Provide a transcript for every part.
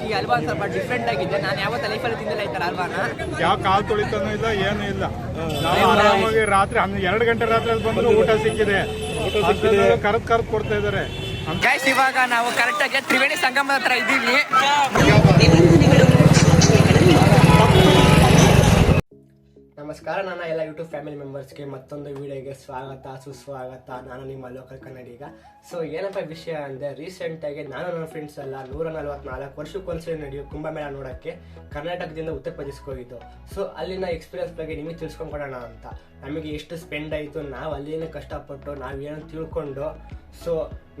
ಈ ಹಲ್ವಾ ಸ್ವಲ್ಪ ಡಿಫ್ರೆಂಟ್ ಆಗಿದೆ ನಾನು ಯಾವತ್ತ ಲೈಫಲ್ಲಿ ತಿಂದಿಲ್ಲ ಈ ಥರ ಹಲ್ವಾನ ಯಾವ ಕಾಲ್ ತುಳಿತನೂ ಇಲ್ಲ ಏನೂ ಇಲ್ಲ. ನಾವು ಆರಾಮಾಗಿ ರಾತ್ರಿ ಹನ್ನೆರಡು ಎರಡು ಗಂಟೆ ರಾತ್ರಿ ಬಂದು ಊಟ ಸಿಕ್ಕಿದೆ. ಕರೆದ್ ಕರೆದ್ ಕೊಡ್ತಾ ಇದಾರೆ ಗೈಸ್ ಇವಾಗ ನಾವು ಕರೆಕ್ಟಾಗಿ ತ್ರಿವೇಣಿ ಸಂಗಮದ ಹತ್ರ ಇದ್ದೀವಿ. ನಮಸ್ಕಾರ ನನ್ನ ಎಲ್ಲ ಯೂಟ್ಯೂಬ್ ಫ್ಯಾಮಿಲಿ ಮೆಂಬರ್ಸ್ಗೆ ಮತ್ತೊಂದು ವಿಡಿಯೋಗೆ ಸ್ವಾಗತ, ಸುಸ್ವಾಗತ. ನಾನು ನಿಮ್ಮ ಲೋಕಲ್ ಕನ್ನಡಿಗ. ಸೊ ಏನಪ್ಪ ವಿಷಯ ಅಂದರೆ ರೀಸೆಂಟಾಗಿ ನಾನು ನನ್ನ ಫ್ರೆಂಡ್ಸ್ ಎಲ್ಲ ನೂರ ನಲ್ವತ್ನಾಲ್ಕು ವರ್ಷಕ್ಕೊಂದ್ಸರಿ ನಡೆಯೋ ಕುಂಭಮೇಳ ನೋಡೋಕ್ಕೆ ಕರ್ನಾಟಕದಿಂದ ಉತ್ತರ ಪ್ರದೇಶಕ್ಕೆ ಹೋಗಿದ್ದು. ಸೊ ಅಲ್ಲಿನ ಎಕ್ಸ್ಪೀರಿಯನ್ಸ್ ಬಗ್ಗೆ ನಿಮಗೆ ತಿಳ್ಸ್ಕೊಂಡ್ಕೊಡೋಣ ಅಂತ. ನಮಗೆ ಎಷ್ಟು ಸ್ಪೆಂಡ್ ಆಯಿತು, ನಾವು ಅಲ್ಲಿನ ಕಷ್ಟಪಟ್ಟು ನಾವು ಏನೋ ತಿಳ್ಕೊಂಡು ಸೊ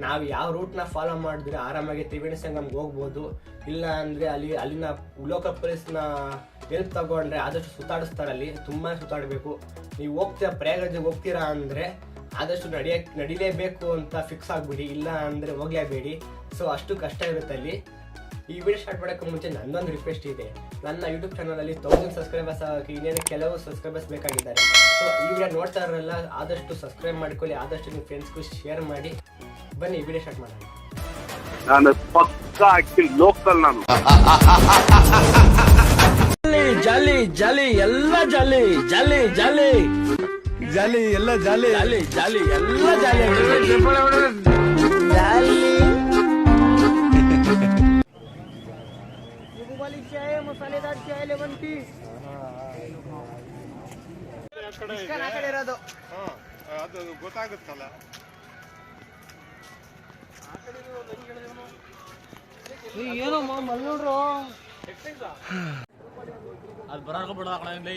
ನಾವು ಯಾವ ರೂಟ್ನ ಫಾಲೋ ಮಾಡಿದ್ರೆ ಆರಾಮಾಗಿ ತ್ರಿವೇಣಿ ಸಂಗಮ್ಗೆ ಹೋಗ್ಬೋದು. ಇಲ್ಲ ಅಂದರೆ ಅಲ್ಲಿ, ಅಲ್ಲಿನ ಲೋಕಲ್ ಪೊಲೀಸ್ನ ಹೆಲ್ಪ್ ತಗೊಂಡ್ರೆ ಆದಷ್ಟು ಸುತ್ತಾಡಿಸ್ತಾರೆ ಅಲ್ಲಿ ತುಂಬ ಸುತ್ತಾಡಬೇಕು. ನೀವು ಹೋಗ್ತೀರಾ ಪ್ರಯಾಗರಾಜ್ಗೆ ಹೋಗ್ತೀರಾ ಅಂದರೆ ಆದಷ್ಟು ನಡೆಯಕ್ ನಡಿಲೇಬೇಕು ಅಂತ ಫಿಕ್ಸ್ ಆಗಿಬಿಡಿ ಇಲ್ಲ ಅಂದರೆ ಹೋಗ್ಲೇಬೇಡಿ. ಸೊ ಅಷ್ಟು ಕಷ್ಟ ಇರುತ್ತೆ ಅಲ್ಲಿ. ಈ ವಿಡಿಯೋ ಸ್ಟಾರ್ಟ್ ಮಾಡೋಕ್ಕೆ ಮುಂಚೆ ನನ್ನೊಂದು ರಿಕ್ವೆಸ್ಟ್ ಇದೆ. ನನ್ನ ಯೂಟ್ಯೂಬ್ ಚಾನಲಲ್ಲಿ ತೌಸಂಡ್ ಸಬ್ಸ್ಕ್ರೈಬರ್ಸ್ ಆಗಿ ಇನ್ನೇನು ಕೆಲವು ಸಬ್ಸ್ಕ್ರೈಬರ್ಸ್ ಬೇಕಾಗಿದ್ದಾರೆ. ಸೊ ಈ ವಿಡಿಯೋ ನೋಡ್ತಾ ಇರೋಲ್ಲ ಆದಷ್ಟು ಸಬ್ಸ್ಕ್ರೈಬ್ ಮಾಡ್ಕೊಳ್ಳಿ ಆದಷ್ಟು ನಿಮ್ಮ ಫ್ರೆಂಡ್ಸ್ಗೂ ಶೇರ್ ಮಾಡಿ. ಬನ್ನಿ ಈ ವಿಡಿಯೋ ಸ್ಟಾರ್ಟ್ ಮಾಡೋಣ. ನಾನು ಪಕ್ಕಾ ಆಕ್ಚುಲಿ ಲೋಕಲ್ ನಾನು. ಜಾಲಿ ಜಾಲಿ ಎಲ್ಲ ಜಾಲಿ ಜಾಲಿ ಜಾಲಿ. ಜಾಲಿ ಎಲ್ಲ ಜಾಲಿ. ಜಾಲಿ ಜಾಲಿ ಎಲ್ಲ ಜಾಲಿ. ಜಾಲಿ. ಇರೋದು. ಅದು ಗೊತ್ತಾಗುತ್ತಲ್ಲ. ಅಲ್ಲಿ ಬರಾಕ ಬಿಡೋಣ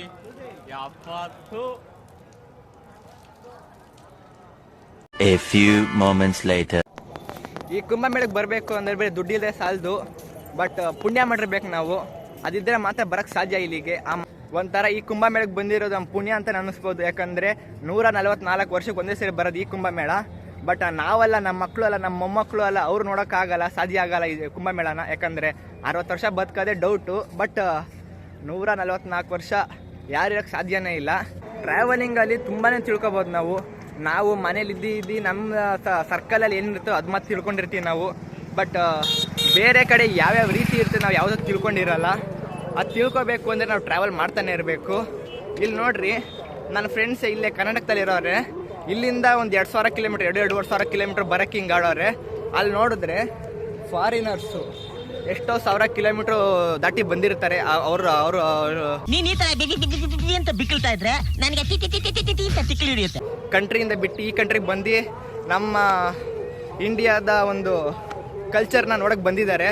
ಎಪ್ಪತ್ತು A few moments later. ಈ ಕುಂಭಮೇಳಕ್ಕೆ ಬರಬೇಕು ಅಂದ್ರೆ ಬೇರೆ ದುಡ್ಡಿಲ್ಲದೆ ಸಾಲದು ಬಟ್ ಪುಣ್ಯ ಮಾಡಿರ್ಬೇಕು ನಾವು. ಅದಿದ್ರೆ ಮಾತ್ರ ಬರಕ್ಕೆ ಸಾಧ್ಯ ಇಲ್ಲಿಗೆ. ಆ ಒಂಥರ ಈ ಕುಂಭಮೇಳಕ್ಕೆ ಬಂದಿರೋದು ನಮ್ಮ ಪುಣ್ಯ ಅಂತ ಅನ್ನಿಸ್ಬೋದು. ಯಾಕಂದ್ರೆ ನೂರ ನಲವತ್ನಾಲ್ಕು ವರ್ಷಕ್ಕೆ ಒಂದೇ ಸರಿ ಬರೋದು ಈ ಕುಂಭಮೇಳ ಬಟ್ ನಾವಲ್ಲ ನಮ್ಮ ಮಕ್ಕಳು ಅಲ್ಲ ನಮ್ಮ ಮೊಮ್ಮಕ್ಕಳು ಅಲ್ಲ ಅವ್ರು ನೋಡೋಕ್ಕಾಗಲ್ಲ ಸಾಧ್ಯ ಆಗಲ್ಲ ಈ ಕುಂಭಮೇಳನ ಯಾಕಂದ್ರೆ ಅರವತ್ತು ವರ್ಷ ಬದುಕೋದೇ ಡೌಟು ಬಟ್ ನೂರ ನಲವತ್ನಾಲ್ಕು ವರ್ಷ ಯಾರಿರೋಕ್ಕೆ ಸಾಧ್ಯನೇ ಇಲ್ಲ. ಟ್ರಾವೆಲಿಂಗಲ್ಲಿ ತುಂಬಾ ತಿಳ್ಕೊಬೋದು ನಾವು. ನಾವು ಮನೇಲಿ ಇದ್ದು ಇದ್ದು ನಮ್ಮ ಸರ್ಕಲಲ್ಲಿ ಏನಿರುತ್ತೋ ಅದು ಮತ್ತೆ ತಿಳ್ಕೊಂಡಿರ್ತೀವಿ ನಾವು. ಬಟ್ ಬೇರೆ ಕಡೆ ಯಾವ್ಯಾವ ರೀತಿ ಇರುತ್ತೆ ನಾವು ಯಾವುದೋ ತಿಳ್ಕೊಂಡಿರಲ್ಲ, ಅದು ತಿಳ್ಕೊಬೇಕು ಅಂದರೆ ನಾವು ಟ್ರಾವೆಲ್ ಮಾಡ್ತಾನೆ ಇರಬೇಕು. ಇಲ್ಲಿ ನೋಡ್ರಿ ನನ್ನ ಫ್ರೆಂಡ್ಸ್ ಇಲ್ಲೇ ಕರ್ನಾಟಕದಲ್ಲಿ ಇರೋರೆ. ಇಲ್ಲಿಂದ ಒಂದು ಎರಡು ಸಾವಿರ ಕಿಲೋಮೀಟ್ರ್, ಎರಡು ಎರಡುವರೆ ಸಾವಿರ ಕಿಲೋಮೀಟ್ರ್ ಬರೋಕ್ಕೆ ಹಿಂಗಾಡೋರೆ ಅಲ್ಲಿ ನೋಡಿದ್ರೆ ಫಾರಿನರ್ಸು ಎಷ್ಟೋ ಸಾವಿರ ಕಿಲೋಮೀಟರ್ ದಾಟಿ ಬಂದಿರ್ತಾರೆ. ಅವರು ಅವರು ನೀನ್ ಈ ತರ ಬಿಗಿ ಬಿಗಿ ಬಿಗಿ ಬಿಗಿ ಅಂತ ಬಿಕ್ಕಿಳ್ತಾ ಇದ್ರೆ ನನಗೆ ಟಿ ಟಿ ಟಿ ಟಿ ಟಿ ಟಿ ಟಿ ಅಂತ ಹಿಡಿಯುತ್ತೆ. ಕಂಟ್ರಿಯಿಂದ ಬಿಟ್ಟು ಈ ಕಂಟ್ರಿಗೆ ಬಂದು ನಮ್ಮ ಇಂಡಿಯಾದ ಒಂದು ಕಲ್ಚರ್ನ ನೋಡಕ್ಕೆ ಬಂದಿದ್ದಾರೆ.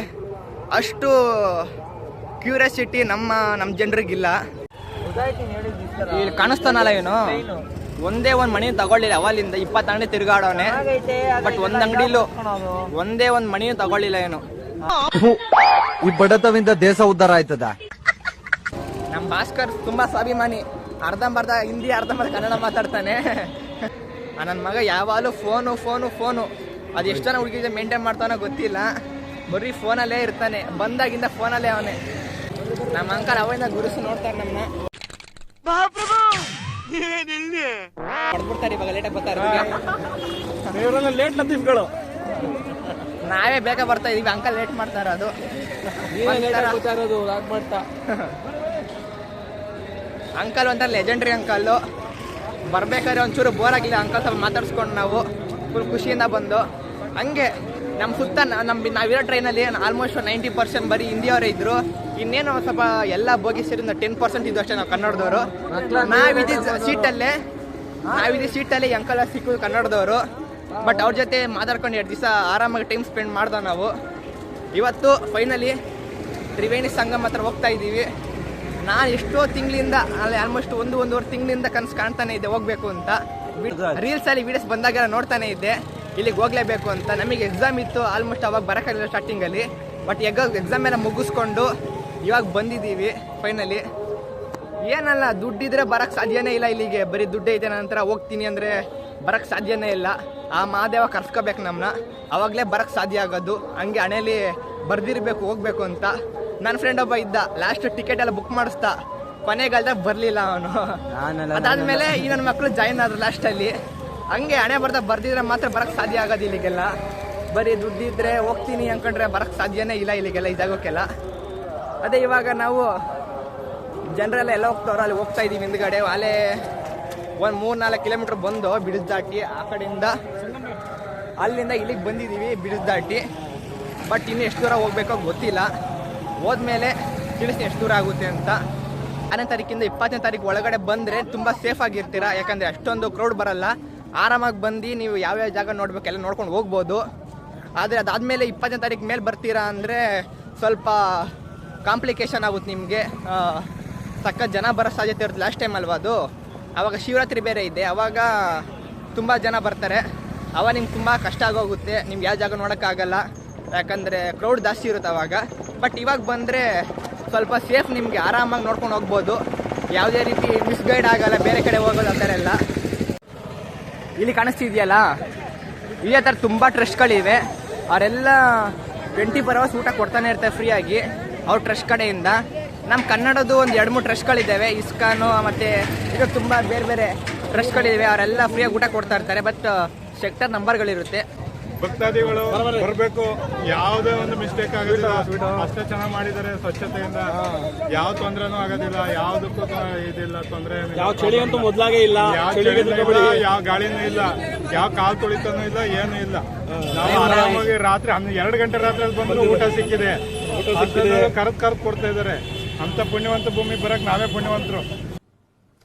ಅಷ್ಟು ಕ್ಯೂರಿಯಾಸಿಟಿ ನಮ್ಮ ನಮ್ಮ ಜನರಿಗಿಲ್ಲ. ಇಲ್ಲಿ ಕಾಣಿಸ್ತಾನಲ್ಲ ಏನು? ಒಂದೇ ಒಂದು ಮಣಿ ತಗೊಳ್ಳಿಲ್ಲ. ಅವಲಿಂದ ಇಪ್ಪತ್ತು ಅಂಗಡಿ ತಿರುಗಾಡೋನೆ ಬಟ್ ಒಂದು ಅಂಗಡಿಲೂ ಒಂದೇ ಒಂದು ಮಣಿನೂ ತಗೊಳ್ಳಿಲ್ಲ ಏನು? ಈ ಬಡತವಿಂದ ದೇಶ ಉದ್ಧಾರ ಆಯ್ತದ? ನಮ್ ಭಾಸ್ಕರ್ ತುಂಬಾ ಸ್ವಾಭಿಮಾನಿ. ಅರ್ಧಂಬರ್ಧ ಹಿಂದಿ ಅರ್ಧಂಬರ್ಧ ಕನ್ನಡ ಮಾತಾಡ್ತಾನೆ. ನನ್ನ ಮಗ ಯಾವಾಗಲೂ ಫೋನು ಫೋನು ಫೋನು. ಅದು ಎಷ್ಟು ಜನ ಹುಡುಗಿ ಮೇಂಟೈನ್ ಮಾಡ್ತಾನೋ ಗೊತ್ತಿಲ್ಲ. ಬರೀ ಫೋನಲ್ಲೇ ಇರ್ತಾನೆ. ಬಂದಾಗಿಂದ ಫೋನಲ್ಲೇ ಅವನೇ. ನಮ್ಮ ಅಂಕಲ್ ಅವಾಗಿಂದ ಗುರುಸು ನೋಡ್ತಾರೆ ನಮ್ಮನ್ನ ಹೊಡ್ಬಿಡ್ತಾರೆ ಇವಾಗ ಲೇಟಾಗಿ ಬರ್ತಾರೆ. ಲೇಟ್ ನಂತಿಸ್ಗಳು ನಾವೇ ಬೇಗ ಬರ್ತಾ ಇದೀವಿ ಅಂಕಲ್ ಲೇಟ್ ಮಾಡ್ತಾರೆ ಅದು. ಇರೋದು ಮಾಡ್ತಾ. ಅಂಕಲ್ ಒಂಥರ ಲೆಜೆಂಡ್ರಿ ಅಂಕಲ್ಲು ಬರ್ಬೇಕಾದ್ರೆ ಒಂಚೂರು ಬೋರ್ ಆಗಿಲ್ಲ ಅಂಕಲ್ ಸ್ವಲ್ಪ ಮಾತಾಡ್ಸ್ಕೊಂಡು ನಾವು. ಫುಲ್ ಖುಷಿಯಿಂದ ಬಂದು. ಹಂಗೆ ನಮ್ಮ ಸುತ್ತ ನಮ್ಮ ನಾವಿರೋ ಟ್ರೈನಲ್ಲಿ ಆಲ್ಮೋಸ್ಟ್ ನೈಂಟಿ ಪರ್ಸೆಂಟ್ ಬರೀ ಹಿಂದಿಯವರೇ ಇದ್ರು. ಇನ್ನೇನು ಸ್ವಲ್ಪ ಎಲ್ಲ ಬೋಗಿ ಸೇರಿ ಒಂದು ಟೆನ್ ಪರ್ಸೆಂಟ್ ಇದ್ದು ಅಷ್ಟೇ ನಾವು ಕನ್ನಡದವರು. ನಾವಿದ್ದ ಸೀಟಲ್ಲೇ ನಾವಿದ್ದ ಸೀಟಲ್ಲಿ ಅಂಕಲ್ ಸಿಕ್ಕು ಕನ್ನಡದವರು. ಬಟ್ ಅವ್ರ ಜೊತೆ ಮಾತಾಡ್ಕೊಂಡು ಎರಡು ದಿವಸ ಆರಾಮಾಗಿ ಟೈಮ್ ಸ್ಪೆಂಡ್ ಮಾಡ್ದ ನಾವು. ಇವತ್ತು ಫೈನಲಿ ತ್ರಿವೇಣಿ ಸಂಗಮ್ ಹತ್ರ ಹೋಗ್ತಾ ಇದ್ದೀವಿ. ನಾನು ಎಷ್ಟೋ ತಿಂಗಳಿಂದ ಅಲ್ಲಿ ಆಲ್ಮೋಸ್ಟ್ ಒಂದು ಒಂದೂವರೆ ತಿಂಗಳಿಂದ ಕನಸು ಕಾಣ್ತಾನೆ ಇದ್ದೆ ಹೋಗ್ಬೇಕು ಅಂತ. ರೀಲ್ಸ್ ಅಲ್ಲಿ ವಿಡಿಯೋಸ್ ಬಂದಾಗೆಲ್ಲ ನೋಡ್ತಾನೆ ಇದ್ದೆ. ಇಲ್ಲಿಗೆ ಹೋಗ್ಲೇಬೇಕು ಅಂತ. ನಮಗೆ ಎಕ್ಸಾಮ್ ಇತ್ತು ಆಲ್ಮೋಸ್ಟ್ ಅವಾಗ ಬರೋಕ್ಕಾಗಲಿಲ್ಲ ಸ್ಟಾರ್ಟಿಂಗಲ್ಲಿ ಬಟ್ ಎಗ್ ಎಕ್ಸಾಮ್ ಎಲ್ಲ ಮುಗಿಸ್ಕೊಂಡು ಇವಾಗ ಬಂದಿದ್ದೀವಿ ಫೈನಲಿ ಏನಲ್ಲ ದುಡ್ಡಿದ್ರೆ ಬರೋಕ್ಕೆ ಸಾಧ್ಯನೇ ಇಲ್ಲ ಇಲ್ಲಿಗೆ. ಬರೀ ದುಡ್ಡೇ ಇದೆ ನಂತರ ಹೋಗ್ತೀನಿ ಅಂದರೆ ಬರೋಕ್ಕೆ ಸಾಧ್ಯನೇ ಇಲ್ಲ. ಆ ಮಹಾದೇವ ಕರ್ಸ್ಕೋಬೇಕು ನಮ್ಮನ್ನ ಅವಾಗಲೇ ಬರಕ್ಕೆ ಸಾಧ್ಯ ಆಗೋದು. ಹಂಗೆ ಹಣೆಯಲ್ಲಿ ಬರ್ದಿರಬೇಕು ಹೋಗ್ಬೇಕು ಅಂತ. ನನ್ನ ಫ್ರೆಂಡ್ ಒಬ್ಬ ಇದ್ದ. ಲಾಸ್ಟ್ ಟಿಕೆಟ್ ಎಲ್ಲ ಬುಕ್ ಮಾಡಿಸ್ತಾ. ಕೊನೆಗಾಲದಾಗ ಬರಲಿಲ್ಲ ಅವನು. ಅದಾದ್ಮೇಲೆ ಈ ನನ್ನ ಮಕ್ಕಳು ಜಾಯಿನ್ ಆದ್ರು ಲಾಸ್ಟಲ್ಲಿ ಹಂಗೆ ಹಣೆ ಬರ್ದ ಬರ್ದಿದ್ರೆ ಮಾತ್ರ ಬರಕ್ಕೆ ಸಾಧ್ಯ ಆಗೋದು ಇಲ್ಲಿಗೆಲ್ಲ. ಬರೀ ದುಡ್ಡಿದ್ರೆ ಹೋಗ್ತೀನಿ ಅಂದ್ಕೊಂಡ್ರೆ ಬರಕ್ಕೆ ಸಾಧ್ಯನೇ ಇಲ್ಲ ಇಲ್ಲಿಗೆಲ್ಲ ಇದಾಗೋಕ್ಕೆಲ್ಲ ಅದೇ ಇವಾಗ ನಾವು ಜನರೆಲ್ಲ ಎಲ್ಲ ಹೋಗ್ತಾವ್ರ ಅಲ್ಲಿ ಹೋಗ್ತಾ ಇದ್ದೀವಿ ಹಿಂದ್ಗಡೆ. ಅಲ್ಲೇ ಒಂದು ಮೂರು ನಾಲ್ಕು ಕಿಲೋಮೀಟ್ರ್ ಬಂದು ಬಿಡಿಸ್ ದಾಟಿ ಆ ಕಡೆಯಿಂದ ಅಲ್ಲಿಂದ ಇಲ್ಲಿಗೆ ಬಂದಿದ್ದೀವಿ ಬಿಡಿಸ್ ದಾಟಿ ಬಟ್ ಇನ್ನು ಎಷ್ಟು ದೂರ ಹೋಗ್ಬೇಕೋ ಗೊತ್ತಿಲ್ಲ. ಹೋದ್ಮೇಲೆ ತಿಳಿಸಿ ಎಷ್ಟು ದೂರ ಆಗುತ್ತೆ ಅಂತ. ಹನ್ನೊಂದು ತಾರೀಕಿಂದ ಇಪ್ಪತ್ತನೇ ತಾರೀಕು ಒಳಗಡೆ ಬಂದರೆ ತುಂಬ ಸೇಫ್ ಆಗಿರ್ತೀರಾ? ಯಾಕಂದರೆ ಅಷ್ಟೊಂದು ಕ್ರೌಡ್ ಬರಲ್ಲ. ಆರಾಮಾಗಿ ಬಂದು ನೀವು ಯಾವ್ಯಾವ ಜಾಗ ನೋಡ್ಬೇಕೆಲ್ಲ ನೋಡ್ಕೊಂಡು ಹೋಗ್ಬೋದು. ಆದರೆ ಅದಾದಮೇಲೆ ಇಪ್ಪತ್ತನೇ ತಾರೀಕು ಮೇಲೆ ಬರ್ತೀರಾ ಅಂದರೆ ಸ್ವಲ್ಪ ಕಾಂಪ್ಲಿಕೇಶನ್ ಆಗುತ್ತೆ ನಿಮಗೆ. ಸಕ್ಕ ಜನ ಬರೋ ಸಾಧ್ಯತೆ ಇರುತ್ತೆ. ಲಾಸ್ಟ್ ಟೈಮ್ ಅಲ್ವಾ ಅದು? ಆವಾಗ ಶಿವರಾತ್ರಿ ಬೇರೆ ಇದೆ. ಆವಾಗ ತುಂಬ ಜನ ಬರ್ತಾರೆ. ಅವಾಗ ನಿಮ್ಗೆ ತುಂಬ ಕಷ್ಟ ಆಗೋಗುತ್ತೆ. ನಿಮ್ಗೆ ಯಾವ ಜಾಗ ನೋಡೋಕ್ಕಾಗಲ್ಲ ಯಾಕಂದರೆ ಕ್ರೌಡ್ ಜಾಸ್ತಿ ಇರುತ್ತೆ ಅವಾಗ. ಬಟ್ ಇವಾಗ ಬಂದರೆ ಸ್ವಲ್ಪ ಸೇಫ್ ನಿಮಗೆ ಆರಾಮಾಗಿ ನೋಡ್ಕೊಂಡು ಹೋಗ್ಬೋದು. ಯಾವುದೇ ರೀತಿ ಮಿಸ್ಗೈಡ್ ಆಗಲ್ಲ, ಬೇರೆ ಕಡೆ ಹೋಗೋದು ಆ ಥರ ಎಲ್ಲ. ಇಲ್ಲಿ ಕಾಣಿಸ್ತಿದೆಯಲ್ಲ? ಇದೇ ಥರ ತುಂಬ ಟ್ರಸ್ಟ್ಗಳಿವೆ ಅವರೆಲ್ಲ ಟ್ವೆಂಟಿ ಫೋರ್ ಅವರ್ಸ್ ಊಟ ಕೊಡ್ತಾನೆ ಇರ್ತಾರೆ ಫ್ರೀಯಾಗಿ ಅವ್ರ ಟ್ರಸ್ಟ್ ಕಡೆಯಿಂದ. ನಮ್ಮ ಕನ್ನಡದ್ದು ಒಂದು ಎರಡು ಮೂರು ಟ್ರಸ್ಟ್ಗಳಿದ್ದಾವೆ ಇಸ್ಕಾನು ಮತ್ತು ಇದು ತುಂಬ ಬೇರೆ ಬೇರೆ ಟ್ರಸ್ಟ್ಗಳಿವೆ ಅವರೆಲ್ಲ ಫ್ರೀಯಾಗಿ ಊಟ ಕೊಡ್ತಾ ಇರ್ತಾರೆ ಬಟ್ ಸೆಕ್ಟರ್ ನಂಬರ್ಗಳಿರುತ್ತೆ ಭಕ್ತಾದಿಗಳು ಬರಬೇಕು. ಯಾವುದೇ ಒಂದು ಮಿಸ್ಟೇಕ್ ಆಗೋದಿಲ್ಲ. ಅಷ್ಟೇ ಚೆನ್ನಾಗಿ ಮಾಡಿದ್ದಾರೆ ಸ್ವಚ್ಛತೆಯಿಂದ. ಯಾವ ತೊಂದರೆನೂ ಆಗೋದಿಲ್ಲ. ಯಾವುದಕ್ಕೂ ಇದಿಲ್ಲ ತೊಂದರೆ ಯಾವ ಚಳಿ ಅಂತೂ ಮೊದ್ಲಾಗೆ ಇಲ್ಲ. ಯಾವ ಗಾಳಿನೂ ಇಲ್ಲ ಯಾವ ಕಾಲು ತುಳಿತನೂ ಇಲ್ಲ ಏನೂ ಇಲ್ಲ. ನಾವು ಆರಾಮಾಗಿ ರಾತ್ರಿ ಹನ್ನೆ ಎರಡು ಗಂಟೆ ರಾತ್ರಿ ಬಂದ್ರು ಊಟ ಸಿಕ್ಕಿದೆ. ಕರೆದು ಕರೆದು ಕೊಡ್ತಾ ಇದಾರೆ ಅಂತ ಪುಣ್ಯವಂತ ಭೂಮಿ ಬರಕ್ ನಾವೇ ಪುಣ್ಯವಂತರು.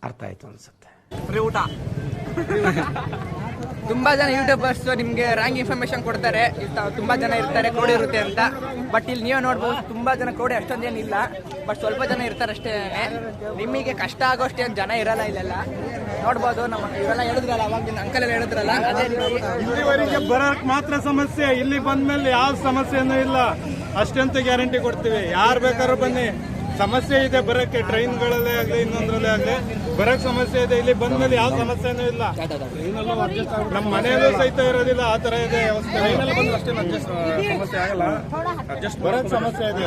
ಅರ್ಥ ಆಯ್ತು ಅನ್ಸುತ್ತೆ. ಊಟ. ತುಂಬಾ ಜನ ಯೂಟ್ಯೂಬರ್ಸ್ ನಿಮ್ಗೆ ರಾಂಗ್ ಇನ್ಫಾರ್ಮೇಶನ್ ಕೊಡ್ತಾರೆ. ತುಂಬಾ ಜನ ಇರ್ತಾರೆ ಕ್ರೌಡ್ ಇರುತ್ತೆ ಅಂತ. ಬಟ್ ಇಲ್ಲಿ ನೀವೇ ನೋಡ್ಬೋದು ತುಂಬಾ ಜನ ಕ್ರೌಡ್ ಅಷ್ಟೊಂದೇನಿಲ್ಲ. ಬಟ್ ಸ್ವಲ್ಪ ಜನ ಇರ್ತಾರೆ ಅಷ್ಟೇ ನಿಮಗೆ ಕಷ್ಟ ಆಗೋಷ್ಟೇ ಜನ ಇರಲ್ಲ ಇಲ್ಲೆಲ್ಲ. ನೋಡ್ಬೋದು ನಮ್ಮ ಇವೆಲ್ಲ ಹೇಳಿದ್ರಲ್ಲ ಅವಾಗ ಅಂಕಲ್ ಎಲ್ಲ ಹೇಳಿದ್ರಲ್ಲ. ಅದೇ ಇಲ್ಲಿವರೆಗೆ ಬರಕ್ ಮಾತ್ರ ಸಮಸ್ಯೆ ಇಲ್ಲಿ ಬಂದ್ಮೇಲೆ ಯಾವ ಸಮಸ್ಯೆನೂ ಇಲ್ಲ. ಅಷ್ಟಂತ ಗ್ಯಾರಂಟಿ ಕೊಡ್ತೀವಿ. ಯಾರು ಬೇಕಾದ್ರೂ ಬನ್ನಿ. ಸಮಸ್ಯೆ ಇದೆ ಬರಕ್ಕೆ ಟ್ರೈನ್ಗಳಲ್ಲೇ ಆಗಲಿ ಇನ್ನೊಂದ್ರಲ್ಲೇ ಆಗಲಿ ಬರೋಕ್ಕೆ ಸಮಸ್ಯೆ ಇದೆ. ಇಲ್ಲಿ ಬಂದ ಮೇಲೆ ಯಾವ ಸಮಸ್ಯೆನೂ ಇಲ್ಲ. ನಮ್ಮ ಮನೆಯಲ್ಲೂ ಸಹಿತ ಇರೋದಿಲ್ಲ ಆ ತರ ಇದೆ ವ್ಯವಸ್ಥೆ. ಸಮಸ್ಯೆ ಆಗಲ್ಲ. ಬರಕ್ ಸಮಸ್ಯೆ ಇದೆ.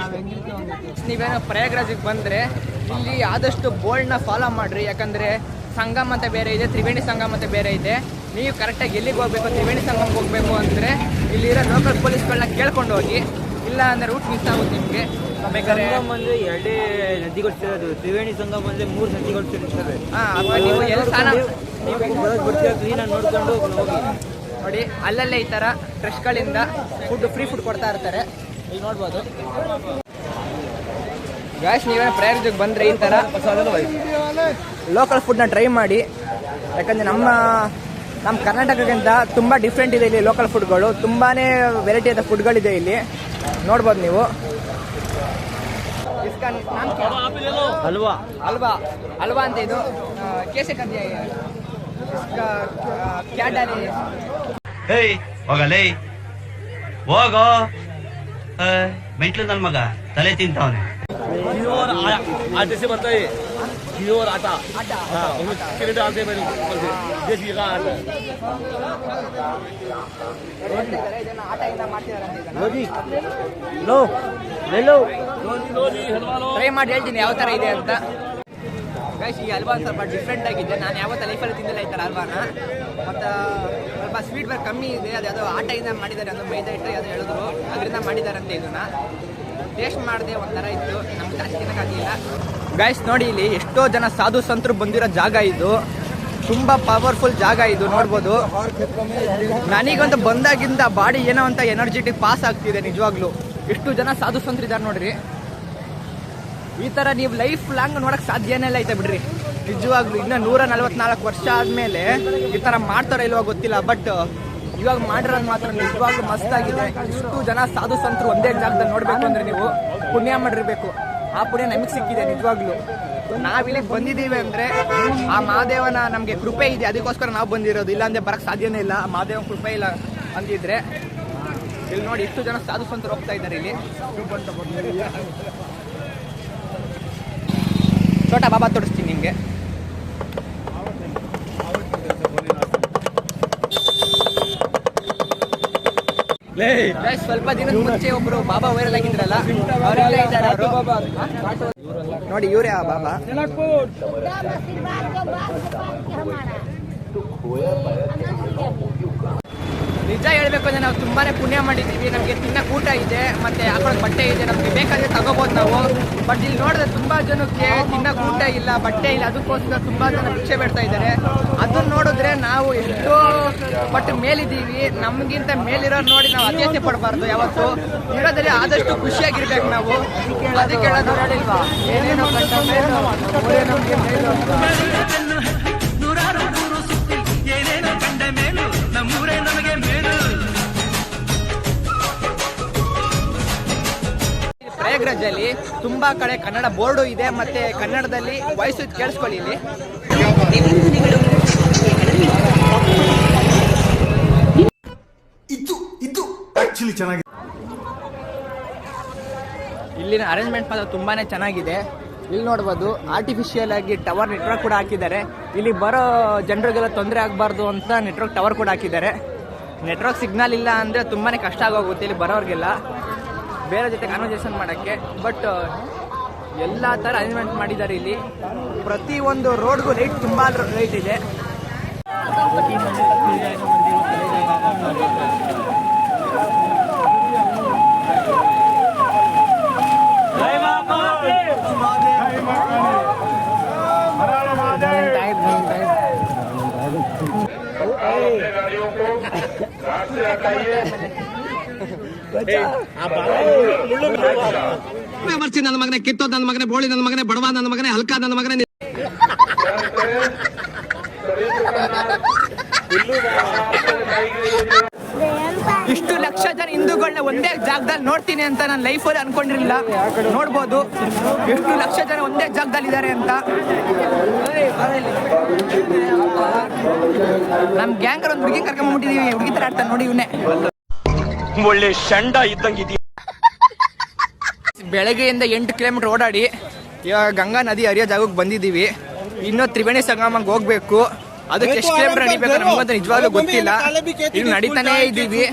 ನೀವೇನೋ ಪ್ರಯಾಗ್ರಾಜಿಗೆ ಬಂದ್ರೆ ಇಲ್ಲಿ ಆದಷ್ಟು ಬೋಲ್ಡ್ನ ಫಾಲೋ ಮಾಡ್ರಿ. ಯಾಕಂದ್ರೆ ಸಂಗಮ ಅಂತ ಬೇರೆ ಇದೆ ತ್ರಿವೇಣಿ ಸಂಗಮ ಅಂತ ಬೇರೆ ಇದೆ. ನೀವು ಕರೆಕ್ಟಾಗಿ ಎಲ್ಲಿಗೆ ಹೋಗ್ಬೇಕು ತ್ರಿವೇಣಿ ಸಂಗಮ್ಗೆ ಹೋಗ್ಬೇಕು ಅಂದರೆ ಇಲ್ಲಿರೋ ಲೋಕಲ್ ಪೊಲೀಸ್ಗಳನ್ನ ಕೇಳ್ಕೊಂಡು ಹೋಗಿ ಇಲ್ಲ ಅಂದ್ರೆ ರೂಟ್ ಮಿಸ್ ಆಗುತ್ತೆ ನಿಮಗೆ. ಬೇಕಾದ್ರೆ ಸಂಗಮ್ ಅಂದ್ರೆ ಎರಡೇ ನದಿಗಳು ಸೇರೋದು ತ್ರಿವೇಣಿ ಸಂಗಮ ಅಂದ್ರೆ ಮೂರು ನದಿಗಳು ಸೇರಿರ್ತವೆ ನೀವು ಎಲ್ಲಿ ಸ್ನಾನ ಬರ್ತೀರಾ ಕ್ಲೀನಾಗಿ ನೋಡ್ಕೊಂಡು ಹೋಗಿ. ನೋಡಿ ಅಲ್ಲಲ್ಲೇ ಈ ಥರ ಟ್ರಸ್ಟ್ಗಳಿಂದ ಫುಡ್ ಫ್ರೀ ಫುಡ್ ಕೊಡ್ತಾ ಇರ್ತಾರೆ. ಇಲ್ಲಿ ನೋಡ್ಬೋದು. ಗ್ಯಾಸ್ ನೀವೇ ಜೊತೆ ಬಂದರೆ ಈ ಥರ ಲೋಕಲ್ನ ಟ್ರೈ ಮಾಡಿ. ಯಾಕಂದರೆ ನಮ್ಮ ನಮ್ಮ ಕರ್ನಾಟಕಕ್ಕಿಂತ ತುಂಬ ಡಿಫ್ರೆಂಟ್ ಇದೆ ಇಲ್ಲಿ ಲೋಕಲ್ ಫುಡ್ಗಳು ತುಂಬಾ ವೆರೈಟಿ ಆದ ಫುಡ್ಗಳಿದೆ ಇಲ್ಲಿ. ನೋಡ್ಬೋದು ನೀವು. ಇಸ್ಕಾನ್ ನಾಮ್ ಕ್ಯಾ? ಅಲ್ವಾ ಹಲ್ವಾ ಹಲ್ವಾ ಅಂತ ಇದು ಆ, ಕೇಸೆ ಕದ್ಯ इसका आ, क्या डाले ಹೇಯ್ ಹೋಗಲೇ ಹೋಗೋ ಮೆಂಟ್ಲು ನನ್ ಮಗ ತಲೆ ತಿಂತಾವನೆ ಪ್ಯೂರ್ आटे से बनता है प्योर आटा आटा हाँ उसमें क्रेडिट आटे में देसी का आटा ಹೇಳ್ತಿದ್ದಾರೆ, ಇದನ್ನ ಆಟದಿಂದ ಮಾಡ್ತಿದ್ದಾರೆ ಅಂತ ಇದನ್ನ. ಲೋಜಿ ಲೋ ಲೆಲ್ಲೋ ಟ್ರೈ ಮಾಡಿ ಹೇಳ್ತೀನಿ ಯಾವ ಥರ ಇದೆ ಅಂತ ಗೈಸ್ ಈ ಹಲ್ವಾ ಒಂದ್ ಸ್ವಲ್ಪ ಡಿಫ್ರೆಂಟ್ ಆಗಿದೆ ನಾನು ಯಾವತ್ತ ಲೈಫಲ್ಲಿ ತಿಂದಿಲ್ಲ ಈ ಥರ ಹಲ್ವಾನ ಮತ್ತು ಸ್ವಲ್ಪ ಸ್ವೀಟ್ ಬೇರೆ ಕಮ್ಮಿ ಇದೆ ಅದು ಯಾವುದೋ ಆಟದಿಂದ ಮಾಡಿದ್ದಾರೆ ಅಂದ್ರೆ ಮೈದಾ ಹಿಟ್ಟು ಅದು ಹೇಳಿದ್ರು ಅದರಿಂದ ಮಾಡಿದ್ದಾರೆ ಅಂತ ಇದನ್ನ ಟೇಸ್ಟ್ ಮಾಡಿದೆ ಒಂಥರ ಇತ್ತು ನಮ್ಗೆ ಜಾಸ್ತಿ ತಿನ್ನೋಕ್ಕಾಗಲಿಲ್ಲ ಗೈಸ್ ನೋಡಿ ಇಲ್ಲಿ ಎಷ್ಟೋ ಜನ ಸಾಧು ಸಂತರು ಬಂದಿರೋ ಜಾಗ ಇದು. ತುಂಬಾ ಪವರ್ಫುಲ್ ಜಾಗ ಇದು, ನೋಡ್ಬೋದು. ನನಗೊಂದು ಬಂದಾಗಿಂದ ಬಾಡಿ ಏನೋ ಅಂತ ಎನರ್ಜೆಟಿಕ್ ಪಾಸ್ ಆಗ್ತಿದೆ ನಿಜವಾಗ್ಲು. ಎಷ್ಟು ಜನ ಸಾಧು ಸಂತರು ಇದ್ದಾರೆ ನೋಡ್ರಿ. ಈ ತರ ನೀವು ಲೈಫ್ ಲಾಂಗ್ ನೋಡಕ್ ಸಾಧ್ಯನೇ ಇಲ್ಲ ಐತೆ ಬಿಡ್ರಿ. ನಿಜವಾಗ್ಲೂ ಇನ್ನ ನೂರ ನಲವತ್ನಾಲ್ಕು ವರ್ಷ ಆದ್ಮೇಲೆ ಈ ತರ ಮಾಡ್ತಾರೋ ಇಲ್ವೋ ಗೊತ್ತಿಲ್ಲ ಬಟ್ ಇವಾಗ ಮಾಡಿರೋದು ಮಾತ್ರ ನಿಜವಾಗ್ಲು ಮಸ್ತ್ ಆಗಿದೆ. ಇಷ್ಟು ಜನ ಸಾಧು ಸಂತರು ಒಂದೇ ಜಾಗದಲ್ಲಿ ನೋಡ್ಬೇಕು ಅಂದ್ರೆ ನೀವು ಪುಣ್ಯ ಮಾಡಿರ್ಬೇಕು. ಆ ಪುಣ್ಯ ನಮಗೆ ಸಿಕ್ಕಿದೆ ನಿಜವಾಗ್ಲೂ. ನಾವಿಲ್ಲಿ ಬಂದಿದ್ದೀವಿ ಅಂದ್ರೆ ಆ ಮಹಾದೇವನ ನಮಗೆ ಕೃಪೆ ಇದೆ ಅದಕ್ಕೋಸ್ಕರ ನಾವು ಬಂದಿರೋದು. ಇಲ್ಲ ಅಂದ್ರೆ ಬರಕ್ ಸಾಧ್ಯನೇ ಇಲ್ಲ. ಆ ಮಹಾದೇವನ ಕೃಪೆ ಇಲ್ಲ ಅಂದಿದ್ರೆ ಇಲ್ಲಿ ನೋಡಿ ಇಷ್ಟು ಜನ ಸಾಧು ಸಂತರು ಹೋಗ್ತಾ ಇದ್ದಾರೆ ಇಲ್ಲಿ. ಚೋಟ ಬಾಬಾ ತೋರಿಸ್ತೀನಿ ನಿಮಗೆ. ಸ್ವಲ್ಪ ದಿನದ ಮುಂಚೆ ಒಬ್ರು ಬಾಬಾ ವೈರಲ್ ಆಗಿದ್ರಲ್ಲ ಅವರೆಲ್ಲ ಇದ್ದಾರೆ ಅವರು. ನೋಡಿ ಇವರೇ ಆ ಬಾಬಾ? ನಿಜ ಹೇಳಬೇಕು ಅಂದ್ರೆ ನಾವು ತುಂಬಾನೇ ಪುಣ್ಯ ಮಾಡಿದ್ದೀವಿ. ನಮಗೆ ತಿನ್ನಕ್ಕೆ ಊಟ ಇದೆ, ಮತ್ತೆ ಹಾಕೊಳಕ್ ಬಟ್ಟೆ ಇದೆ. ನಮಗೆ ಬೇಕಾದ್ರೆ ತಗೋಬಹುದು ನಾವು. ಬಟ್ ಇಲ್ಲಿ ನೋಡಿದ್ರೆ ತುಂಬಾ ಜನಕ್ಕೆ ತಿನ್ನಕ್ಕೆ ಊಟ ಇಲ್ಲ, ಬಟ್ಟೆ ಇಲ್ಲ. ಅದಕ್ಕೋಸ್ಕರ ತುಂಬಾ ಜನ ಭಿಕ್ಷೆ ಬಿಡ್ತಾ ಇದ್ದಾರೆ. ಅದನ್ನ ನೋಡಿದ್ರೆ ನಾವು ಎಷ್ಟೋ ಬಟ್ ಮೇಲಿದ್ದೀವಿ. ನಮಗಿಂತ ಮೇಲಿರೋ ನೋಡಿ ನಾವು ಅತ್ಯಂತ ಪಡಬಾರ್ದು ಯಾವತ್ತು. ಇರೋದ್ರಲ್ಲಿ ಆದಷ್ಟು ಖುಷಿಯಾಗಿರ್ಬೇಕು ನಾವು. ಅದಕ್ಕೆ ಹೇಳೋದು ಏನೇನೋ ಕಂಡ ಅಲ್ಲಿ ತುಂಬಾ ಕಡೆ ಕನ್ನಡ ಬೋರ್ಡು ಇದೆ ಮತ್ತೆ ಕನ್ನಡದಲ್ಲಿ ವಾಯ್ಸ್ ಕೇಳಿಸ್ಕೊಳ್ಳಿ ಇಲ್ಲಿ. ಇಲ್ಲಿನ ಅರೇಂಜ್ಮೆಂಟ್ ಮಾತ್ರ ತುಂಬಾನೇ ಚೆನ್ನಾಗಿದೆ. ಇಲ್ಲಿ ನೋಡ್ಬೋದು ಆರ್ಟಿಫಿಷಿಯಲ್ ಆಗಿ ಟವರ್ ನೆಟ್ವರ್ಕ್ ಕೂಡ ಹಾಕಿದ್ದಾರೆ. ಇಲ್ಲಿ ಬರೋ ಜನರಿಗೆಲ್ಲ ತೊಂದರೆ ಆಗಬಾರ್ದು ಅಂತ ನೆಟ್ವರ್ಕ್ ಟವರ್ ಕೂಡ ಹಾಕಿದ್ದಾರೆ. ನೆಟ್ವರ್ಕ್ ಸಿಗ್ನಲ್ ಇಲ್ಲ ಅಂದರೆ ತುಂಬಾನೇ ಕಷ್ಟ ಆಗೋಗುತ್ತೆ ಇಲ್ಲಿ ಬರೋರಿಗೆಲ್ಲ. ಬೇರೆ ಜೊತೆ ಕನ್ವರ್ಸೇಷನ್ ಮಾಡೋಕ್ಕೆ ಬಟ್ ಎಲ್ಲ ಥರ ಅರೇಂಜ್ಮೆಂಟ್ ಮಾಡಿದ್ದಾರೆ ಇಲ್ಲಿ. ಪ್ರತಿ ಒಂದು ರೋಡ್ಗೂ ಲೈಟ್ ತುಂಬ ಲೈಟ್ ಇದೆ. ಬರ್ತೀನಿ ನನ್ನ ಮಗನೇ ಕಿತ್ತೋ ನನ್ನ ಮಗನೇ ಬೋಳಿ ನನ್ನ ಮಗನೇ ಬಡವ ನನ್ನ ಮಗನೇ ಹಲ್ಕ ನನ್ನ ಮಗನೇ ಇಷ್ಟು ಲಕ್ಷ ಜನ ಹಿಂದೂಗಳನ್ನ ಒಂದೇ ಜಾಗದಲ್ಲಿ ನೋಡ್ತೀನಿ ಅಂತ ನಾನು ಲೈಫಲ್ಲಿ ಅನ್ಕೊಂಡಿರಲಿಲ್ಲ. ನೋಡ್ಬೋದು. ಎಷ್ಟು ಲಕ್ಷ ಜನ ಒಂದೇ ಜಾಗದಲ್ಲಿ ಇದ್ದಾರೆ ಅಂತ. ನಮ್ ಗ್ಯಾಂಗರ್ ಒಂದು ಹುಡುಗಿ ಕರ್ಕೊಂಡ್ಬಿಟ್ಟಿದೀವಿ ಹುಡುಗಿ ತರ ಆಡ್ತಾನೆ ನೋಡಿ ಇವನೇ. ಒಳ್ಳೆ ಶಂಡ ಇದ್ದಂಗಿದೀಯ? ಬೆಳಗ್ಗೆಯಿಂದ ಎಂಟು ಕಿಲೋಮೀಟರ್ ಓಡಾಡಿ ಇವಾಗ ಗಂಗಾ ನದಿ ಹರಿಯೋ ಜಾಗಕ್ಕೆ ಬಂದಿದ್ದೀವಿ. ಇನ್ನೂ ತ್ರಿವೇಣಿ ಸಂಗಮಕ್ಕೆ ಹೋಗ್ಬೇಕು. ಅದಕ್ಕೆ ಎಷ್ಟು ಕಿಲೋಮೀಟರ್ ನಡಿಬೇಕು ನಮಗಂತೂ ನಿಜವಾಗ್ಲೂ ಗೊತ್ತಿಲ್ಲ. ಇಲ್ಲಿ ನಡೀತಾನೆ ಇದ್ದೀವಿ.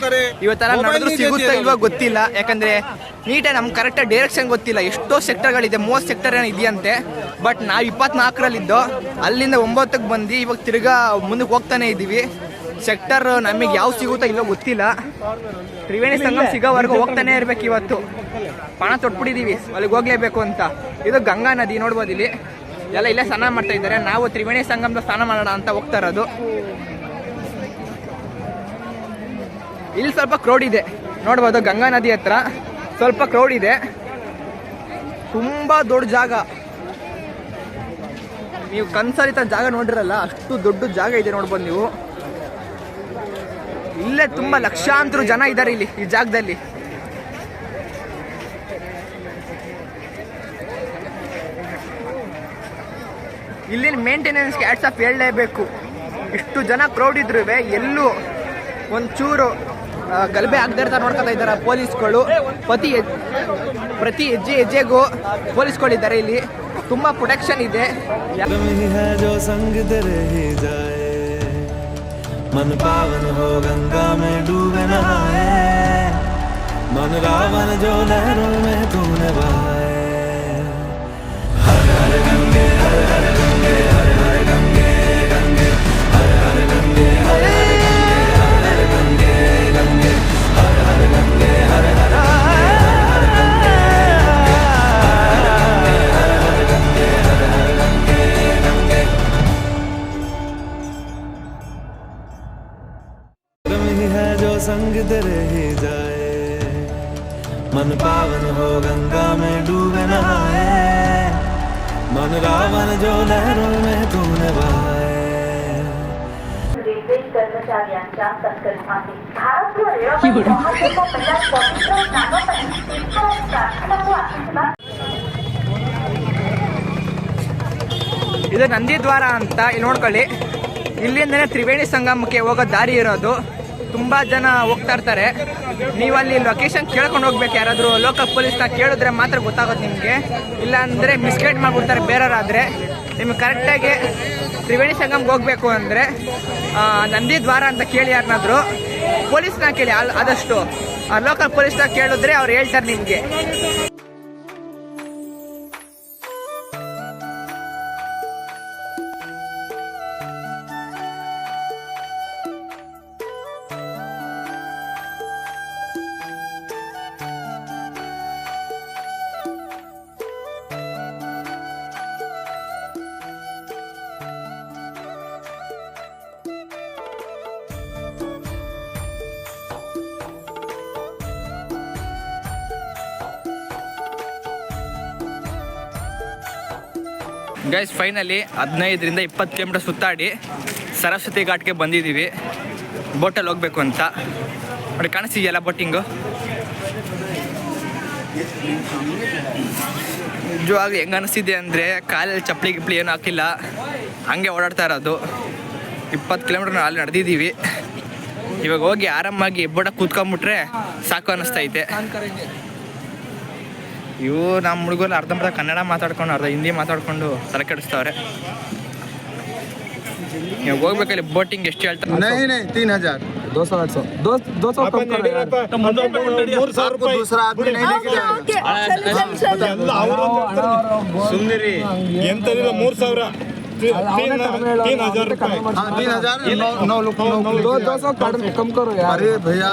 ಇವತ್ತರ ನಡೆದ್ರು ಸಿಗುತ್ತಾ ಇವಾಗ ಗೊತ್ತಿಲ್ಲ. ಯಾಕಂದ್ರೆ ನೀಟಾಗಿ ನಮ್ಗೆ ಕರೆಕ್ಟಾಗಿ ಡೈರೆಕ್ಷನ್ ಗೊತ್ತಿಲ್ಲ. ಎಷ್ಟೋ ಸೆಕ್ಟರ್ಗಳಿದೆ ಮೂವತ್ತು ಸೆಕ್ಟರ್ ಏನೋ ಇದೆಯಂತೆ. ಬಟ್ ನಾವು ಇಪ್ಪತ್ನಾಲ್ಕರಲ್ಲಿದ್ದೋ ಅಲ್ಲಿಂದ ಒಂಬತ್ತಕ್ಕೆ ಬಂದು ಇವಾಗ ತಿರ್ಗಾ ಮುಂದಕ್ಕೆ ಹೋಗ್ತಾನೆ ಇದ್ದೀವಿ. ಸೆಕ್ಟರ್ ನಮಗೆ ಯಾವ ಸಿಗುತ್ತೋ ಇಲ್ಲೋ ಗೊತ್ತಿಲ್ಲ. ತ್ರಿವೇಣಿ ಸಂಗಮ್ ಸಿಗೋವರೆಗೂ ಹೋಗ್ತಾನೆ ಇರ್ಬೇಕು ಇವತ್ತು. ಪಣ ತೊಟ್ಬಿಟ್ಟಿದೀವಿ ಅಲ್ಲಿಗೆ ಹೋಗ್ಲೇಬೇಕು ಅಂತ. ಇದು ಗಂಗಾ ನದಿ ನೋಡ್ಬೋದು ಇಲ್ಲಿ. ಎಲ್ಲ ಇಲ್ಲೇ ಸ್ನಾನ ಮಾಡ್ತಾ ಇದ್ದಾರೆ. ನಾವು ತ್ರಿವೇಣಿ ಸಂಗಮದ ಸ್ನಾನ ಮಾಡೋಣ ಅಂತ ಹೋಗ್ತಾ ಇರೋದು. ಇಲ್ಲಿ ಸ್ವಲ್ಪ ಕ್ರೌಡ್ ಇದೆ. ನೋಡ್ಬೋದು ಗಂಗಾ ನದಿ ಹತ್ರ ಸ್ವಲ್ಪ ಕ್ರೌಡ್ ಇದೆ. ತುಂಬಾ ದೊಡ್ಡ ಜಾಗ. ನೀವು ಕನ್ಸರಿತ ಜಾಗ ನೋಡಿರಲ್ಲ ಅಷ್ಟು ದೊಡ್ಡ ಜಾಗ ಇದೆ ನೋಡ್ಬೋದು ನೀವು. ಇಲ್ಲೇ ತುಂಬಾ ಲಕ್ಷಾಂತರ ಜನ ಇದ್ದಾರೆ ಇಲ್ಲಿ, ಈ ಜಾಗದಲ್ಲಿ. ಇಲ್ಲಿನ ಮೇಂಟೆನೆನ್ಸ್ಗೆ ಕ್ಯಾಟ್ಸ್ ಆಫ್ ಹೇಳಲೇಬೇಕು. ಇಷ್ಟು ಜನ ಕ್ರೌಡ್ ಇದ್ರು ಎಲ್ಲೂ ಒಂಚೂರು ಗಲಭೆ ಆಗದೆ ಇರ್ತಾರೆ ನೋಡ್ಕೊತಾ ಇದ್ದಾರೆ ಪೊಲೀಸ್ಗಳು. ಪ್ರತಿ ಪ್ರತಿ ಹೆಜ್ಜೆ ಹೆಜ್ಜೆಗೂ ಪೊಲೀಸ್ಗಳಿದ್ದಾರೆ ಇಲ್ಲಿ. ತುಂಬಾ ಪ್ರೊಟೆಕ್ಷನ್ ಇದೆ. मन पावन हो गंगा में डूबे नहाए मन रावण जो लहरों में तूने बहाए ಕೂಡ ಇದು ನಂದಿ ದ್ವಾರ ಅಂತ ಇಲ್ಲಿ ನೋಡ್ಕೊಳ್ಳಿ. ಇಲ್ಲಿಂದನೇ ತ್ರಿವೇಣಿ ಸಂಗಮಕ್ಕೆ ಹೋಗೋ ದಾರಿ ಇರೋದು. ತುಂಬಾ ಜನ ಹೋಗ್ತಾ ಇರ್ತಾರೆ. ನೀವು ಅಲ್ಲಿ ಲೊಕೇಶನ್ ಕೇಳ್ಕೊಂಡು ಹೋಗ್ಬೇಕು. ಯಾರಾದರೂ ಲೋಕಲ್ ಪೊಲೀಸ್ನ ಕೇಳಿದ್ರೆ ಮಾತ್ರ ಗೊತ್ತಾಗುತ್ತೆ ನಿಮಗೆ. ಇಲ್ಲಾಂದರೆ ಮಿಸ್ಗೈಡ್ ಮಾಡಿಬಿಡ್ತಾರೆ ಬೇರೆಯವರಾದರೆ. ನಿಮ್ಗೆ ಕರೆಕ್ಟಾಗಿ ತ್ರಿವೇಣಿ ಸಂಗಮ್ಗೆ ಹೋಗಬೇಕು ಅಂದರೆ ನಂದಿ ದ್ವಾರ ಅಂತ ಕೇಳಿ ಯಾರನ್ನಾದರೂ ಪೊಲೀಸ್ನ ಕೇಳಿ ಆದಷ್ಟು. ಲೋಕಲ್ ಪೊಲೀಸ್ನ ಕೇಳಿದ್ರೆ ಅವ್ರು ಹೇಳ್ತಾರೆ ನಿಮಗೆ. ಗೈಸ್ ಫೈನಲಿ ಹದಿನೈದರಿಂದ ಇಪ್ಪತ್ತು ಕಿಲೋಮೀಟರ್ ಸುತ್ತಾಡಿ ಸರಸ್ವತಿ ಘಾಟ್ಗೆ ಬಂದಿದ್ದೀವಿ. ಬೋಟಲ್ಲಿ ಹೋಗ್ಬೇಕು ಅಂತ. ನೋಡಿ ಕಾಣಿಸ್ತಿದೆಯಲ್ಲ ಬೋಟಿಂಗು ನಿಜವಾಗ ಹೆಂಗೆ ಅನಿಸ್ತಿದೆ ಅಂದರೆ ಕಾಲಲ್ಲಿ ಚಪ್ಪಲಿ ಗಿಪ್ಲಿ ಏನೂ ಹಾಕಿಲ್ಲ. ಹಂಗೆ ಓಡಾಡ್ತಾ ಇರೋದು. ಇಪ್ಪತ್ತು ಕಿಲೋಮೀಟ್ರ್ ಅಲ್ಲಿ ನಡೆದಿದ್ದೀವಿ. ಇವಾಗ ಹೋಗಿ ಆರಾಮಾಗಿ ಬೋಟ ಕೂತ್ಕೊಂಡ್ಬಿಟ್ರೆ ಸಾಕು ಅನ್ನಿಸ್ತೈತೆ ಇವು ನಮ್ಮ ಹುಡುಗರು ಅರ್ಧಂಬರ್ಧ ಕನ್ನಡ ಮಾತಾಡ್ಕೊಂಡು ಅರ್ಧ ಹಿಂದಿ ಮಾತಾಡ್ಕೊಂಡು ತಲೆ ಕೆಡಿಸ್ತವ್ರೆ ನೀವು ಹೋಗ್ಬೇಕಲ್ಲಿ ಬೋಟಿಂಗ್ ಎಷ್ಟು ಹೇಳ್ತಾರೆ ತೀನ್ ಹಜಾರ್ दो सौ आठ सौ दो दो सौ कम करो यार ಮೂರ್ ಸಾವಿರ ರೂಪಾಯಿ दूसरा आदमी नहीं लेके ಸುಮ್ನಿರಿ ಎಂತದಿಲ್ಲ ಮೂರ್ ಸಾವಿರ कम करो अरे भैया.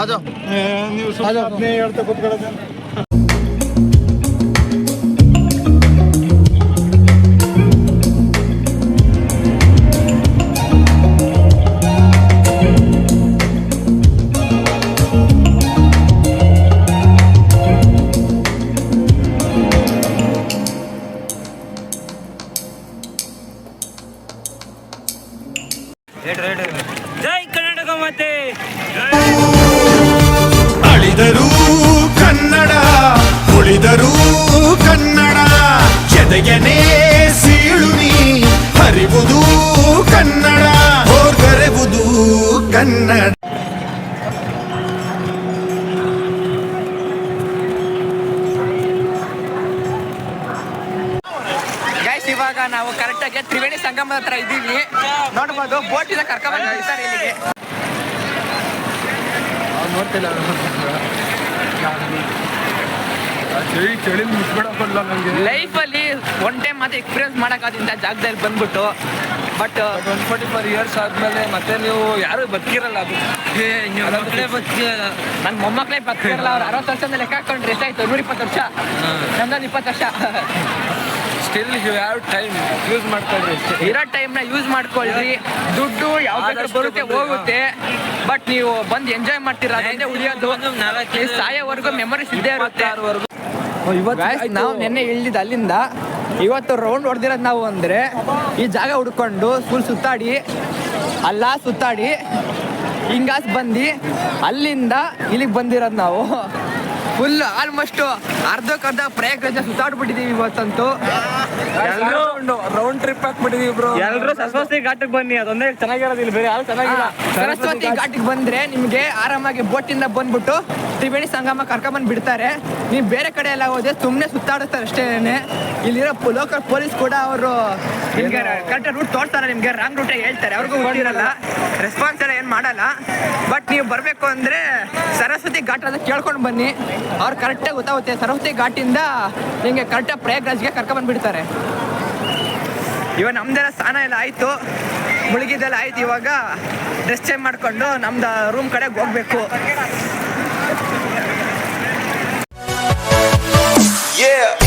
आ जाओ. आ जाओ. अपने यार तो खुद करा ಜೈ ಕರ್ನಾಟಕ ಮತ್ತೆ. ಅಳಿದರೂ ಕನ್ನಡ ಉಳಿದರೂ ಕನ್ನಡ ಎದೆಯನೇ ತ್ರಿವೇಣಿ ಸಂಗಮದ ಹತ್ರ ಇದ್ದೀವಿ. ನೋಡ್ಬೋದು ಇಂದ ಕರ್ಕೊಂಡ್ಬಂದು ಬಿಡ್ತಾರೆ ಇಲ್ಲಿಗೆ. ನೋಡ್ತಿಲ್ಲ. ಚಳಿ ಚಳಿ ಮುಚ್ಬಿಡಕ್ಕಲ್ಲ ನಂಗೆ. ಲೈಫಲ್ಲಿ ಒನ್ ಟೈಮ್ ಮತ್ತೆ ಎಕ್ಸ್ಪೀರಿಯನ್ಸ್ ಮಾಡೋಕ್ಕಾದಿಂದ ಜಾಗದಲ್ಲಿ ಬಂದ್ಬಿಟ್ಟು but one forty four years ಆದ್ಮೇಲೆ ಮತ್ತೆ ನೀವು ಯಾರು ಬದುಕಿರಲ್ಲ ಅದು. ನನ್ನ ಮೊಮ್ಮಕ್ಕಳೇ ಬದುಕಿರಲ್ಲ. ಅವ್ರು ಅರವತ್ತು ವರ್ಷದಿಂದ ಲೆಕ್ಕ ಹಾಕೊಂಡ್ರೆ ಎಷ್ಟಾಯ್ತು? ನೂರ ಇಪ್ಪತ್ತು ವರ್ಷ. ನಂದೊಂದು ಇಪ್ಪತ್ತು ವರ್ಷ. Still you have time use ಮಾಡ್ಕೊಳ್ರಿ ಇರೋ ಟೈಮ್ನ ಯೂಸ್ ಮಾಡ್ಕೊಳ್ರಿ. ದುಡ್ಡು ಯಾವ್ದಾದ್ರು ಬರುತ್ತೆ ಹೋಗುತ್ತೆ. ಬಟ್ ನೀವು ಬಂದು ಎಂಜಾಯ್ ಮಾಡ್ತೀರಾ ಅದೇ ಉಳಿಯೋದು. ಸಾಯೋವರೆಗೂ ಮೆಮೊರೀಸ್ ಇದ್ದೇ ಇರುತ್ತೆ. ಇವತ್ತು ನಾವು ನಿನ್ನೆ ಇಳಿದ ಅಲ್ಲಿಂದ. ಇವತ್ತು ರೌಂಡ್ ಹೊಡೆದಿರೋದು ನಾವು ಅಂದರೆ ಈ ಜಾಗ ಹುಡ್ಕೊಂಡು ಸ್ಕೂಲ್ ಸುತ್ತಾಡಿ ಅಲ್ಲ ಸುತ್ತಾಡಿ ಹಿಂಗಾಸ್ ಬಂದು ಅಲ್ಲಿಂದ ಇಲ್ಲಿಗೆ ಬಂದಿರೋದು ನಾವು. ಫುಲ್ ಆಲ್ಮೋಸ್ಟ್ ಅರ್ಧಕ್ಕರ್ಧ ಪ್ರಯಾಗ್ರಾಜ ಸುತ್ತಾಡ್ಬಿಟ್ಟಿದ್ದೀವಿ ಇವತ್ತಂತೂ. ರೌಂಡ್ ಟ್ರಿಪ್ ಹಾಕ್ಬಿಟ್ಟಿದೀವಿ ಬ್ರೋ ಎಲ್ಲರೂ ಸರಸ್ವತಿ ಘಾಟಕ್ಕೆ ಬನ್ನಿ ಅದೊಂದೇ ಚೆನ್ನಾಗಿರೋದಿಲ್ಲ ಬೇರೆ ಯಾರು ಚೆನ್ನಾಗಿಲ್ಲ. ಸರಸ್ವತಿ ಘಾಟಿಗೆ ಬಂದ್ರೆ ನಿಮ್ಗೆ ಆರಾಮಾಗಿ ಬೋಟಿಂದ ಬಂದ್ಬಿಟ್ಟು ತ್ರಿವೇಣಿ ಸಂಗಮ ಕರ್ಕೊಂಬಂದು ಬಿಡ್ತಾರೆ. ನೀವು ಬೇರೆ ಕಡೆ ಎಲ್ಲ ಹೋದ್ರೆ ಸುಮ್ಮನೆ ಸುತ್ತಾಡುತ್ತಾರೆ ಅಷ್ಟೇನೆ. ಇಲ್ಲಿರೋ ಲೋಕಲ್ ಪೊಲೀಸ್ ಕೂಡ ಅವರು ನಿಮ್ಗೆ ಕರೆಕ್ಟ್ ರೂಟ್ ತೋರ್ತಾರೆ ನಿಮ್ಗೆ ರಾಂಗ್ ರೂಟ್ ಹೇಳ್ತಾರೆ. ಅವ್ರಿಗೂ ಗೊತ್ತಿರಲ್ಲ. ರೆಸ್ಪಾನ್ಸ್ ಎಲ್ಲ ಏನು ಮಾಡಲ್ಲ. ಬಟ್ ನೀವು ಬರಬೇಕು ಅಂದರೆ ಸರಸ್ವತಿ ಘಾಟ್ ಅಂತ ಕೇಳ್ಕೊಂಡು ಬನ್ನಿ. ಅವ್ರು ಕರೆಕ್ಟಾಗಿ ಗೊತ್ತಾಗುತ್ತೆ. ಸರಸ್ವತಿ ಘಾಟಿಂದ ನಿಮಗೆ ಕರೆಕ್ಟಾಗಿ ಪ್ರಯಾಗ್ರಾಜ್ಗೆ ಕರ್ಕೊಂಬಂದ್ಬಿಡ್ತಾರೆ ಇವಾಗ ನಮ್ದೆಲ್ಲ ಸ್ನಾನ ಎಲ್ಲ ಆಯಿತು ಮುಳುಗಿದ್ದೆಲ್ಲ ಆಯ್ತು ಇವಾಗ ಡ್ರೆಸ್ ಚೇಂಜ್ ಮಾಡ್ಕೊಂಡು ನಮ್ದು ರೂಮ್ ಕಡೆಗೆ ಹೋಗ್ಬೇಕು Yeah.